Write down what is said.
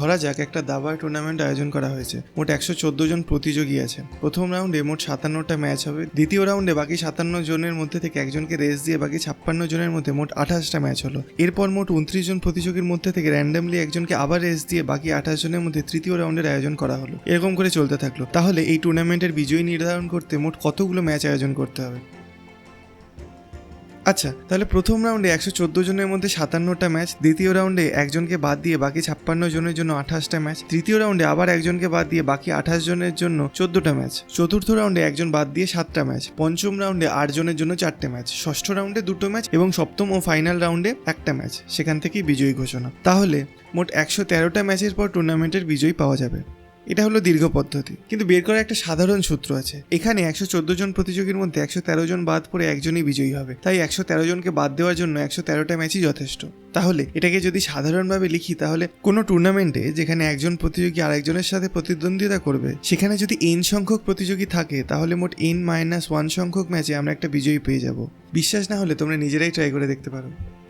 ধরা যাক, একটা দাবার টুর্নামেন্ট আয়োজন করা হয়েছে। মোট একশো চোদ্দ জন প্রতিযোগী আছে। প্রথম রাউন্ডে মোট সাতান্নটা ম্যাচ হবে। দ্বিতীয় রাউন্ডে বাকি সাতান্ন জনের মধ্যে থেকে একজনকে রেস দিয়ে বাকি ছাপ্পান্ন জনের মধ্যে মোট আঠাশটা ম্যাচ হলো। এরপর মোট উনত্রিশ জন প্রতিযোগীর মধ্যে থেকে র্যান্ডামলি একজনকে আবার রেস দিয়ে বাকি আঠাশ জনের মধ্যে তৃতীয় রাউন্ডের আয়োজন করা হলো। এরকম করে চলতে থাকল। তাহলে এই টুর্নামেন্টের বিজয়ী নির্ধারণ করতে মোট কতগুলো ম্যাচ আয়োজন করতে হবে? আচ্ছা তাহলে প্রথম রাউন্ডে একশো চোদ্দ জনের মধ্যে সাতান্নটা ম্যাচ দ্বিতীয় রাউন্ডে একজনকে বাদ দিয়ে বাকি ছাপ্পান্ন জনের জন্য আঠাশটা ম্যাচ তৃতীয় রাউন্ডে আবার একজনকে বাদ দিয়ে বাকি আঠাশ জনের জন্য চোদ্দোটা ম্যাচ চতুর্থ রাউন্ডে একজন বাদ দিয়ে সাতটা ম্যাচ পঞ্চম রাউন্ডে আট জনের জন্য চারটে ম্যাচ ষষ্ঠ রাউন্ডে দুটো ম্যাচ এবং সপ্তম ও ফাইনাল রাউন্ডে একটা ম্যাচ সেখান থেকেই বিজয়ী ঘোষণা। তাহলে মোট একশো তেরোটা ম্যাচের পর টুর্নামেন্টের বিজয়ী পাওয়া যাবে। এটা হলো দীর্ঘ পদ্ধতি। কিন্তু বের করার একটা সাধারণ সূত্র আছে। এখানে একশো চোদ্দ জন প্রতিযোগীর মধ্যে একশো তেরো জন বাদ পড়ে একজনই বিজয়ী হবে। তাই একশো তেরো জনকে বাদ দেওয়ার জন্য একশো তেরোটা ম্যাচই যথেষ্ট। তাহলে এটাকে যদি সাধারণভাবে লিখি, তাহলে কোনো টুর্নামেন্টে যেখানে একজন প্রতিযোগী আরেকজনের সাথে প্রতিদ্বন্দ্বিতা করবে, সেখানে যদি এন সংখ্যক প্রতিযোগী থাকে, তাহলে মোট এন মাইনাস ওয়ান সংখ্যক ম্যাচে আমরা একটা বিজয়ী পেয়ে যাব। বিশ্বাস না হলে তোমরা নিজেরাই ট্রাই করে দেখতে পারো।